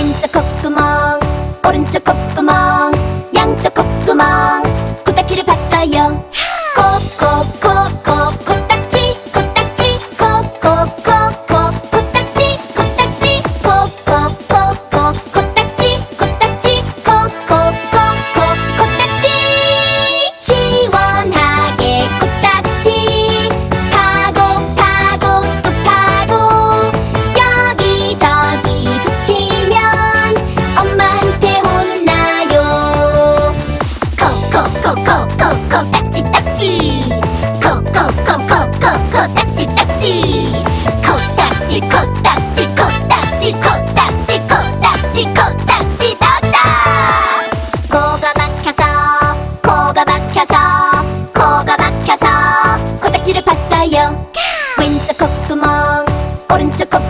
왼쪽 콧구멍 오른쪽 콧구멍 양쪽 콧구멍. 코딱지를 봤어요. 콕콕콕 왼쪽 콧구멍 오른쪽 콧구멍.